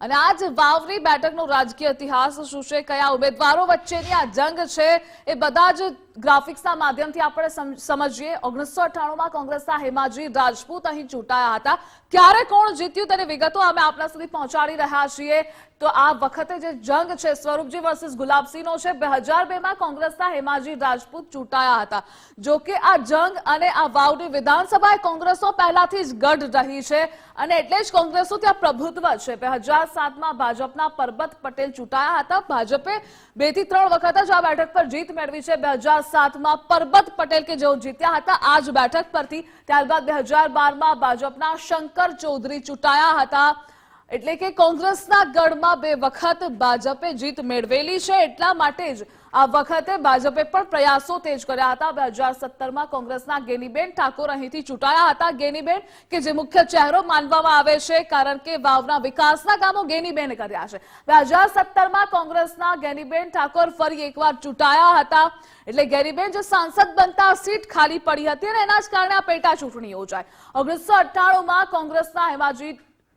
અને આજ વાવરી બેઠકનો રાજકીય ઇતિહાસ શું છે? કયા ઉમેદવારો વચ્ચેની આ જંગ છે? એ બધા જ ગ્રાફિક્સના માધ્યમથી આપણે સમ- સમજીએ. ઓગણીસો અઠ્ઠાણુંમાં કોંગ્રેસના હેમાજી રાજપૂત અહીં ચૂંટાયા હતા. ક્યારે કોણ જીત્યું તેની વિગતો અમે આપણા સુધી પહોંચાડી રહ્યા છીએ. તો આ વખતે જે જંગ છે, સ્વરૂપજી વર્સિસ ગુલાબસિંહનો છે. બે હજાર બેમાં કોંગ્રેસના હેમાજી રાજપૂત ચૂંટાયા હતા. જો કે આ જંગ અને આ વાવની વિધાનસભાએ કોંગ્રેસો પહેલાથી જ ગઢ રહી છે અને એટલે જ કોંગ્રેસો ત્યાં પ્રભુત્વ છે. બે હજાર સાતમાં ભાજપના પરબત પટેલ ચૂંટાયા હતા. ભાજપે બેથી ત્રણ વખત જ આ બેઠક પર જીત મેળવી છે. બે હજાર સાતમાં પરબત પટેલ કે જેઓ જીત્યા હતા આ જ બેઠક પરથી ત્યારબાદ બે હજાર બારમાં ભાજપના શંકર ચૌધરી ચૂંટાયા હતા. એટલે કે કોંગ્રેસના ગઢમાં બે વખત ભાજપે જીત મેળવેલી છે, એટલા માટે જ આ વખતે ભાજપે પણ પ્રયાસો તેજ કર્યા હતા. બે હજાર સત્તરમાં કોંગ્રેસના ગેનીબેન ઠાકોર અહીંથી ચૂંટાયા હતા. ગેનીબેન, કે જે મુખ્ય ચહેરો માનવામાં આવે છે, કારણ કે વાવના વિકાસના કામો ગેનીબેને કર્યા છે. બે હજાર સત્તરમાં કોંગ્રેસના ગેનીબેન ઠાકોર ફરી એકવાર ચૂંટાયા હતા. એટલે ગેરીબેન જે સાંસદ બનતા સીટ ખાલી પડી હતી અને એના જ કારણે આ પેટા ચૂંટણી યોજાય ઓગણીસો અઠ્ઠાણુંમાં કોંગ્રેસના હેમાજી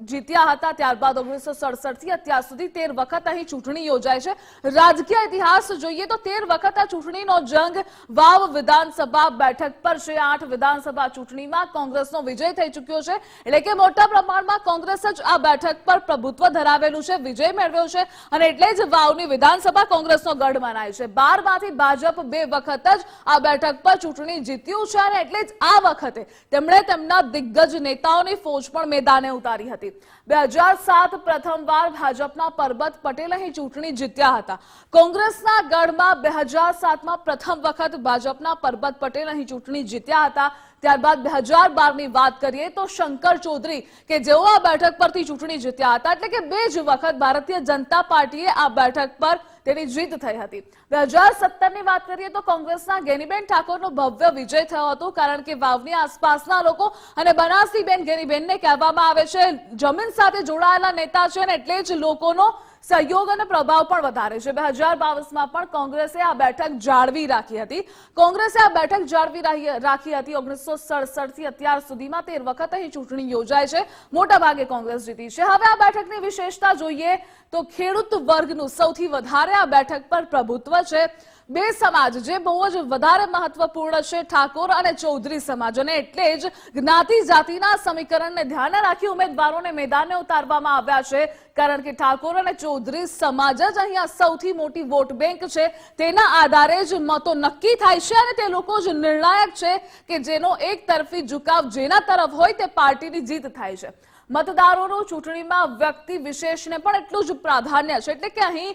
જીત્યા હતા ત્યારબાદ ઓગણીસો સડસઠથી અત્યાર સુધી તેર વખત અહીં ચૂંટણી યોજાય છે. રાજકીય ઇતિહાસ જોઈએ તો તેર વખત આ ચૂંટણીનો જંગ વાવ વિધાનસભા બેઠક પર છે. આઠ વિધાનસભા ચૂંટણીમાં કોંગ્રેસનો વિજય થઈ ચૂક્યો છે. એટલે કે મોટા પ્રમાણમાં કોંગ્રેસ જ આ બેઠક પર પ્રભુત્વ ધરાવેલું છે, વિજય મેળવ્યો છે અને એટલે જ વાવની વિધાનસભા કોંગ્રેસનો ગઢ મનાય છે. બારમાંથી ભાજપ બે વખત જ આ બેઠક પર ચૂંટણી જીત્યું છે અને એટલે જ આ વખતે તેમણે તેમના દિગ્ગજ નેતાઓની ફોજ પણ મેદાને ઉતારી હતી. બે હજાર સાત પ્રથમવાર ભાજપના પરબત પટેલ અહીં ચૂંટણી જીત્યા હતા. કોંગ્રેસના ગઢમાં બે હજાર સાતમાં પ્રથમ વખત ભાજપના પરબત પટેલ અહીં ચૂંટણી જીત્યા હતા. ત્યારબાદ બે હજાર બારની વાત કરીએ તો શંકર ચૌધરી કે જેઓ આ બેઠક પરથી ચૂંટણી જીત્યા હતા, એટલે કે બે જ વખત ભારતીય જનતા પાર્ટીએ આ બેઠક પર તેની જીત થઈ હતી. બે હજાર સત્તરની વાત કરીએ તો કોંગ્રેસના ગેનીબેન ઠાકોરનો ભવ્ય વિજય થયો હતો, કારણ કે વાવની આસપાસના લોકો અને બનાસીબેન ગેનીબેનને કહેવામાં આવે છે, જમીન સાથે જોડાયેલા નેતા છે અને એટલે જ લોકોનો સહયોગ અને પ્રભાવ પણ વધારે છે. બે હજાર બાવીસમાં પણ કોંગ્રેસે આ બેઠક જાળવી રાખી હતી. કોંગ્રેસે આ બેઠક જાળવી રાખી હતી ઓગણીસો સડસઠથી અત્યાર સુધીમાં. તેર વખત અહીં ચૂંટણી યોજાય છે. મોટા ભાગે કોંગ્રેસ જીતી છે. હવે આ બેઠકની વિશેષતા જોઈએ તો ખેડૂત વર્ગનું સૌથી વધારે આ બેઠક પર પ્રભુત્વ છે. બે સમાજ જે બહુ જ વધારે મહત્વપૂર્ણ છે, ઠાકોર અને ચૌધરી સમાજ. અને એટલે જ જ્ઞાતિ જાતિના સમીકરણને ધ્યાને રાખી ઉમેદવારોને મેદાને ઉતારવામાં આવ્યા છે. કારણ કે ઠાકોર અને ચૌધરી સમાજ જ અહીંયા સૌથી મોટી વોટ બેંક છે. તેના આધારે જ મતો નક્કી થાય છે અને તે લોકો જ નિર્ણાયક છે કે જેનો એક તરફી ઝુકાવ જેના તરફ હોય તે પાર્ટીની જીત થાય છે. મતદારોનું ચૂંટણીમાં વ્યક્તિ વિશેષને પણ એટલું જ પ્રાધાન્ય છે. એટલે કે અહીં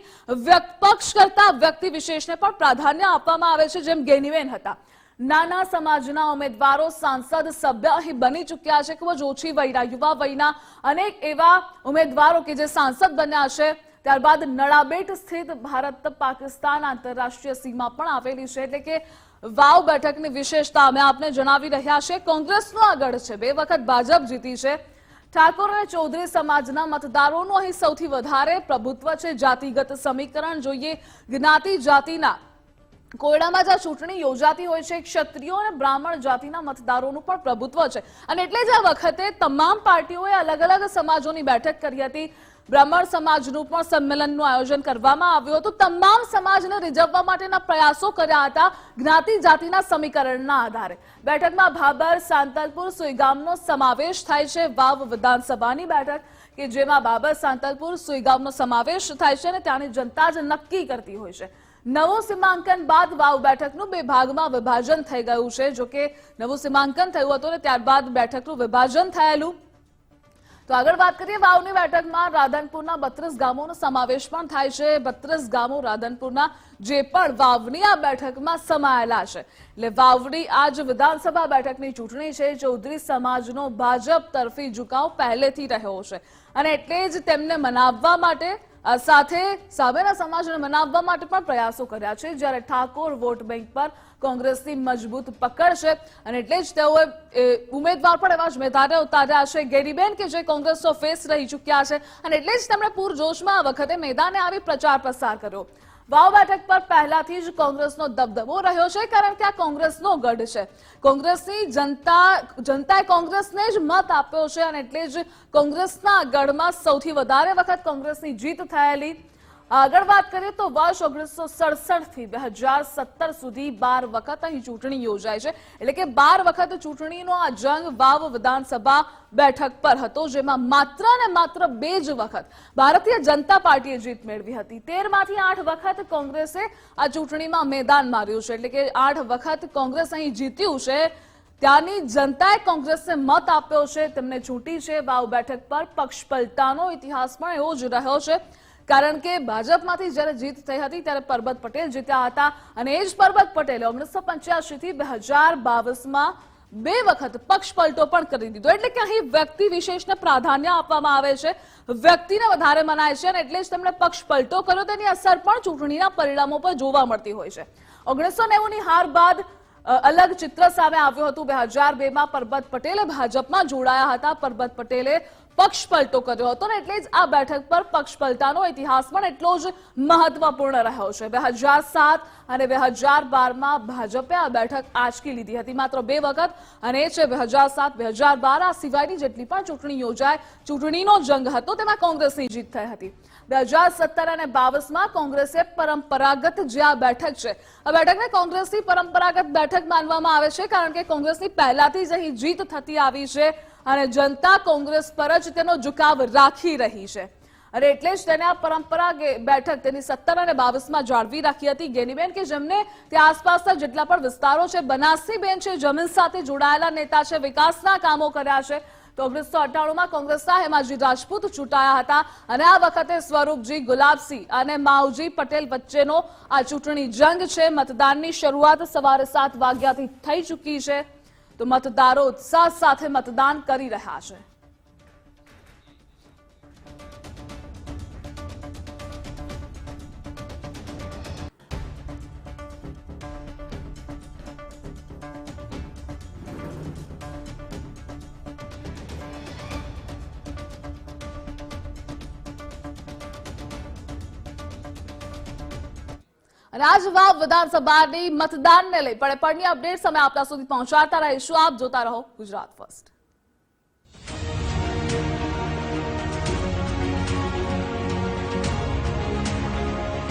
પક્ષ કરતા વ્યક્તિ વિશેષને પણ પ્રાધાન્ય આપવામાં આવે છે જેમ ગેનીબેન હતા. નાના સમાજના ઉમેદવારો સાંસદ સભ્ય અહીં બની ચૂક્યા છે. ખૂબ જ ઓછી વયના યુવા વયના અનેક એવા ઉમેદવારો કે જે સાંસદ બન્યા છે. ત્યારબાદ નળાબેટ સ્થિત ભારત પાકિસ્તાન આંતરરાષ્ટ્રીય સીમા પણ આવેલી છે એટલે કે વાવ બેઠકની વિશેષતા અમે આપને જણાવી રહ્યા છે કોંગ્રેસનો આગળ છે. બે વખત ભાજપ જીતી છે. ઠાકોર અને ચૌધરી સમાજના મતદારોનું અહીં સૌથી વધારે પ્રભુત્વ છે. જાતિગત સમીકરણ જોઈએ. જ્ઞાતિ જાતિના કોયડામાં જ્યાં ચૂંટણી યોજાતી હોય છે, ક્ષત્રિયો અને બ્રાહ્મણ જાતિના મતદારોનું પણ પ્રભુત્વ છે. અને એટલે જ આ વખતે તમામ પાર્ટીઓએ અલગ અલગ સમાજોની બેઠક કરી હતી. બ્રાહ્મણ સમાજનું પણ સંમેલનનું આયોજન કરવામાં આવ્યું હતું. તમામ સમાજને રીઝવવા માટેના પ્રયાસો કર્યા હતા જ્ઞાતિ જાતિના સમીકરણના આધારે. બેઠકમાં ભાબર સાંતલપુર, સુઈગામનો સમાવેશ થાય છે. વાવ વિધાનસભાની બેઠક કે જેમાં બાબર સાંતલપુર, સુઈગામનો સમાવેશ થાય છે અને ત્યાંની જનતા જ નક્કી કરતી હોય છે. નવું સીમાંકન બાદ વાવ બેઠકનું બે ભાગમાં વિભાજન થઈ ગયું છે. જો કે નવું સીમાંકન થયું હતું અને ત્યારબાદ બેઠકનું વિભાજન થયેલું. તો આગળ વાત કરીએ વાવની બેઠકમાં રાધનપુરના બત્રીસ ગામોનો સમાવેશ પણ થાય છે. બત્રીસ ગામો રાધનપુરના જે પણ વાવની આ બેઠકમાં સમાયેલા છે. એટલે વાવની આજ વિધાનસભા બેઠકની ચૂંટણી છે. ચૌધરી સમાજનો ભાજપ તરફી ઝુકાવ પહેલેથી રહ્યો છે. અને એટલે જ તેમને મનાવવા માટે સાથે સાબેરા સમાજને મનાવવા માટે પણ પ્રયાસો કર્યા છે. જ્યારે ઠાકોર વોટ બેંક પર કોંગ્રેસની મજબૂત પકડ છે અને એટલે જ તેઓએ ઉમેદવાર પણ એવા જ મેદાને ઉતાર્યા છે. ગેરીબેન કે જે કોંગ્રેસનો ફેસ રહી ચૂક્યા છે અને એટલે જ તેમણે પૂરજોશમાં આ વખતે મેદાને આવી પ્રચાર પ્રસાર કર્યો. વાવ બેઠક પર પહેલાથી જ કોંગ્રેસનો દબદબો રહ્યો છે, કારણ કે આ કોંગ્રેસનો ગઢ છે. કોંગ્રેસની જનતા જનતાએ કોંગ્રેસને જ મત આપ્યો છે, અને એટલે જ કોંગ્રેસના ગઢમાં સૌથી વધારે વખત કોંગ્રેસની જીત થયેલી આગળ વાત કરીએ તો વર્ષ ઓગણીસો સડસઠથી બે હજાર સત્તર સુધી બાર વખત અહીં ચૂંટણી યોજાય છે. એટલે કે બાર વખત ચૂંટણીનો આ જંગ વાવ વિધાનસભા બેઠક પર હતો, જેમાં માત્ર ને માત્ર બે જ વખત ભારતીય જનતા પાર્ટીએ જીત મેળવી હતી. તેરમાંથી આઠ વખત કોંગ્રેસે આ ચૂંટણીમાં મેદાન માર્યું છે. એટલે કે આઠ વખત કોંગ્રેસ અહીં જીત્યું છે. ત્યાંની જનતાએ કોંગ્રેસને મત આપ્યો છે. તેમને ચૂંટી છે. વાવ બેઠક પર પક્ષ પલટાનો ઇતિહાસ પણ એવો જ રહ્યો છે. કારણ કે ભાજપમાંથી જ્યારે જીત થઈ હતી ત્યારે પરબત પટેલ જીત્યા હતા અને એ જ પરબત પટેલે ઓગણીસો પંચ્યાસીથી બે હજાર બાવીસમાં બે વખત પક્ષ પલટો પણ કરી દીધો. એટલે કે અહીં વ્યક્તિ વિશેષને પ્રાધાન્ય આપવામાં આવે છે. વ્યક્તિને વધારે મનાય છે અને એટલે જ તેમણે પક્ષ પલટો કર્યો. તેની અસર પણ ચૂંટણીના પરિણામો પર જોવા મળતી હોય છે. ઓગણીસો નેવુંની હાર બાદ અલગ ચિત્ર સામે આવ્યું હતું. બે હજાર બેમાં પરબત પટેલે ભાજપમાં જોડાયા હતા. પરબત પટેલે પક્ષ પલટો કર્યો હતો ને એટલે જ આ બેઠક પર પક્ષ પલટાનો ઇતિહાસ પણ એટલો જ મહત્વપૂર્ણ રહ્યો છે. બે હજાર સાત અને બે હજાર બારમાં ભાજપે આ બેઠક આંચકી લીધી હતી માત્ર બે વખત અને એ છે બે હજાર સાત, બે હજાર બાર આ સિવાયની જેટલી પણ ચૂંટણી યોજાય, ચૂંટણીનો જંગ હતો તેમાં કોંગ્રેસની જીત થઈ હતી. બે હજાર સત્તર અને બાવીસમાં કોંગ્રેસે પરંપરાગત જે આ બેઠક છે, આ બેઠકને કોંગ્રેસની પરંપરાગત બેઠક માનવામાં આવે છે કારણ કે કોંગ્રેસની પહેલાથી જ અહીં જીત થતી આવી છે. અને જનતા કોંગ્રેસ પર જ તેનો ઝુકાવ રાખી રહી છે. અને એટલે જ તેને આ પરંપરા બેઠક તેની સત્તર અને બાવીસમાં જાળવી રાખી હતી. ગેનીબેન કે જેમને ત્યાં આસપાસના જેટલા પણ વિસ્તારો છે, બનાસીબેન છે, જમીન સાથે જોડાયેલા નેતા છે, વિકાસના કામો કર્યા છે, તો ઓગણીસો અઠ્ઠાણુંમાં કોંગ્રેસના હેમાજી રાજપૂત ચૂંટાયા હતા. અને આ વખતે સ્વરૂપજી ગુલાબસિંહ અને માવજી પટેલ વચ્ચેનો આ ચૂંટણી જંગ છે. મતદાનની શરૂઆત સવારે સાત વાગ્યાથી થઈ ચૂકી છે. તો મતદારો ઉત્સાહ સાથે મતદાન કરી રહ્યા છે. વાવ વિધાનસભાની મતદાનને લઈ પડે પડની અપડેટ અમે આપના સુધી પહોંચાડતા રહીશું. આપ જોતા રહો ગુજરાત ફર્સ્ટ.